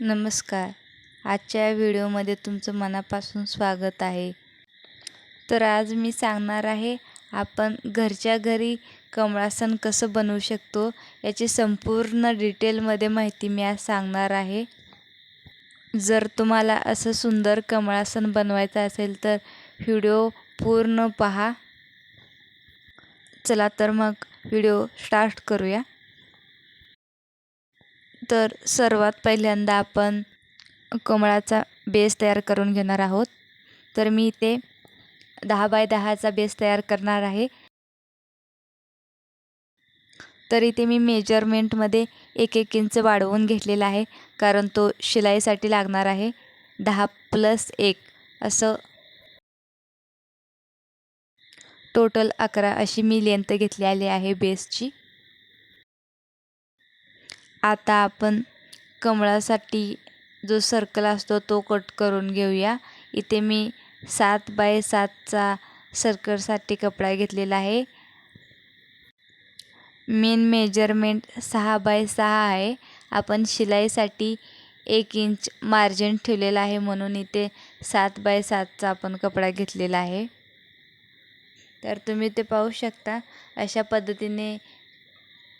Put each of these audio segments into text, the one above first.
नमस्कार. आजच्या व्हिडिओमध्ये तुमचं मनापासून स्वागत आहे. तर आज मी सांगणार आहे आपण घरच्या घरी कमळासन कसं बनवू शकतो याची संपूर्ण डिटेलमध्ये माहिती मी आज सांगणार आहे. जर तुम्हाला असं सुंदर कमळासन बनवायचं असेल तर व्हिडिओ पूर्ण पहा. चला तर मग व्हिडिओ स्टार्ट करूया. तर सर्वात पहिल्यांदा आपण कमळाचा बेस तयार करून घेणार आहोत. तर मी इथे दहा बाय दहाचा बेस तयार करणार आहे. तर इथे मी मेजरमेंटमध्ये एक एक इंच वाढवून घेतलेला आहे कारण तो शिलाईसाठी लागणार आहे. दहा प्लस एक असं टोटल अकरा अशी मी लेंथ घेतलेली आहे बेसची. आता आपण कमळासाठी जो सर्कल असतो तो कट करून घेऊया. इथे मी सात बाय सातचा सर्कलसाठी कपडा घेतलेला आहे. मेन मेजरमेंट सहा बाय सहा आहे. आपण शिलाईसाठी एक इंच मार्जिन ठेवलेला आहे म्हणून इथे सात बाय सातचा आपण कपडा घेतलेला आहे. तर तुम्ही ते पाहू शकता. अशा पद्धतीने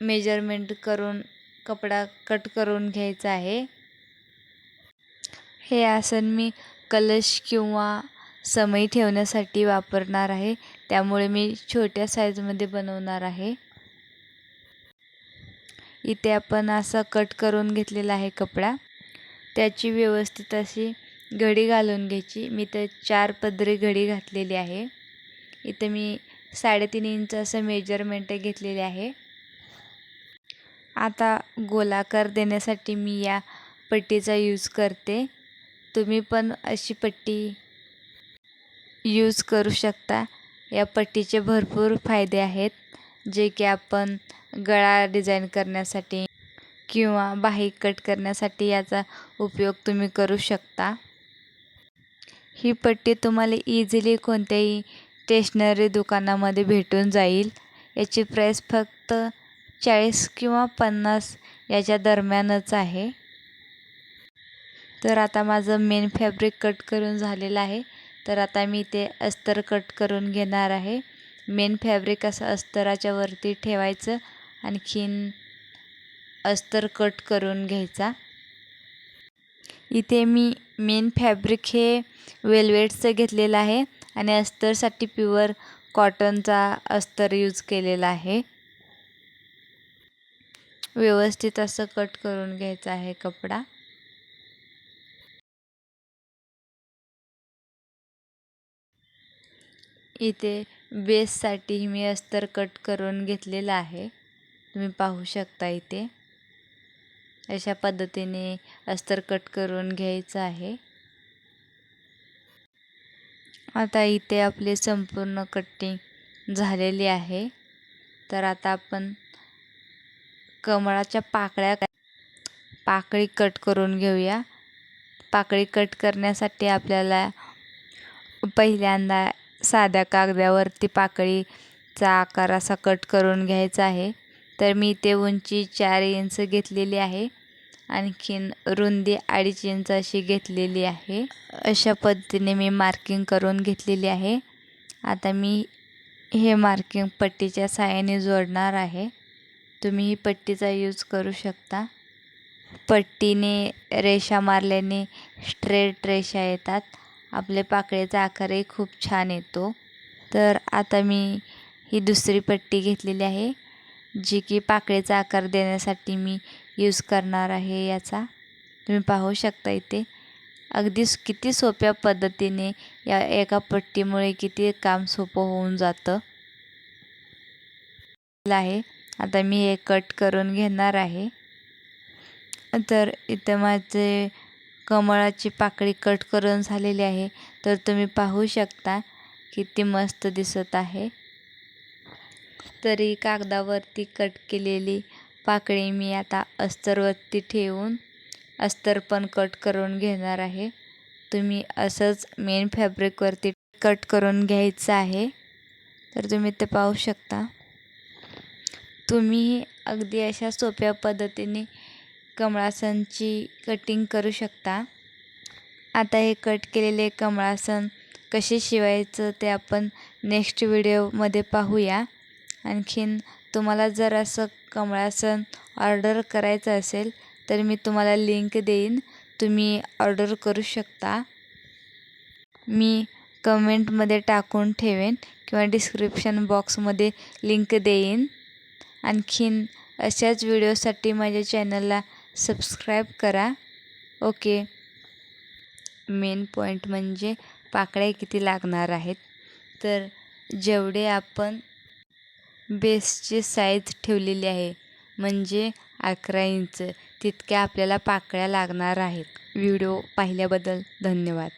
मेजरमेंट करून कपडा कट करून घ्यायचा आहे. हे आसन मी कलश किंवा समई ठेवण्यासाठी वापरणार आहे. त्यामुळे मी छोट्या साईजमध्ये बनवणार आहे. इथे आपण असा कट करून घेतलेला आहे कपडा. त्याची व्यवस्थित अशी घडी घालून घ्यायची. मी तर चार पदरी घडी घातलेली आहे. इथं मी साडेतीन इंच असं मेजरमेंट घेतलेले आहे. आता गोलाकार देण्यासाठी मी या पट्टीचा यूज करते. तुम्ही पण अशी पट्टी यूज करू शकता. या पट्टीचे भरपूर फायदे आहेत जे की आपण गळा डिझाईन करण्यासाठी किंवा बाही कट करण्यासाठी याचा उपयोग तुम्ही करू शकता. ही पट्टी तुम्हाला इझिली कोणत्याही स्टेशनरी दुकानामध्ये भेटून जाईल. याची प्राईस फक्त चाळीस किंवा पन्नास याच्या दरम्यानच आहे. तर आता माझं मेन फॅब्रिक कट करून झालेलं आहे. तर आता मी ते अस्तर कट करून घेणार आहे. मेन फॅब्रिक असं अस्तराच्या वरती ठेवायचं. आणखीन अस्तर कट करून घ्यायचा. इथे मी मेन फॅब्रिक हे वेलवेटचं घेतलेलं आहे. आणि अस्तरसाठी प्युअर कॉटनचा अस्तर यूज केलेला आहे. व्यवस्थित असं कट करून घ्यायचं आहे कपडा. इथे बेससाठी मी अस्तर कट करून घेतलेला आहे. तुम्ही पाहू शकता इथे. अशा पद्धतीने अस्तर कट करून घ्यायचं आहे. आता इथे आपली संपूर्ण कटिंग झालेली आहे. तर आता आपण कमळाच्या पाकळ्या पाकळी कट करून घेऊया. पाकळी कट करण्यासाठी आपल्याला पहिल्यांदा साध्या कागदावरती पाकळीचा आकार असा कट करून घ्यायचा आहे. तर मी ते उंची चार इंच घेतलेली आहे. आणखीन रुंदी अडीच इंच अशी घेतलेली आहे. अशा पद्धतीने मी मार्किंग करून घेतलेली आहे. आता मी हे मार्किंग पट्टीच्या साहाय्याने जोडणार आहे. तुम्ही ही पट्टीचा यूज करू शकता. पट्टीने रेषा मारल्याने स्ट्रेट रेषा येतात. आपले पाकळीचा आकारही खूप छान येतो. तर आता मी ही दुसरी पट्टी घेतलेली आहे जी की पाकळीचा आकार देण्यासाठी मी यूज करणार आहे याचा. तुम्ही पाहू शकता इथे. अगदी किती सोप्या पद्धतीने या एका पट्टीमुळे किती काम सोपं होऊन जातं. आहे. आता मी हे कट करून घेणार आहे. तर इथं माझे कमळाची पाकळी कट करून झालेली आहे. तर तुम्ही पाहू शकता किती मस्त दिसत आहे. तरी कागदावरती कट केलेली पाकळी मी आता अस्तरवरती ठेवून अस्तर पण कट करून घेणार आहे. तुम्ही असंच मेन फॅब्रिकवरती कट करून घ्यायचं आहे. तर तुम्ही ते पाहू शकता. तुम्ही अगदी अशा सोप्या पद्धतीने कमळासनची कटिंग करू शकता. आता हे कट केलेले कमळासन कसे शिवायचं ते आपण नेक्स्ट व्हिडिओमध्ये पाहूया. आणखीन तुम्हाला जर असं कमळासन ऑर्डर करायचं असेल तर मी तुम्हाला लिंक देईन. तुम्ही ऑर्डर करू शकता. मी कमेंटमध्ये टाकून ठेवेन किंवा डिस्क्रिप्शन बॉक्समध्ये लिंक देईन. आणखीन अशाच व्हिडिओसाठी माझ्या चॅनलला सबस्क्राईब करा. ओके. मेन पॉईंट म्हणजे पाकळ्या किती लागणार आहेत. तर जेवढे आपण बेसची साईज ठेवलेली आहे म्हणजे अकरा इंच तितक्या आपल्याला पाकळ्या लागणार आहेत. व्हिडिओ पाहिल्याबद्दल धन्यवाद.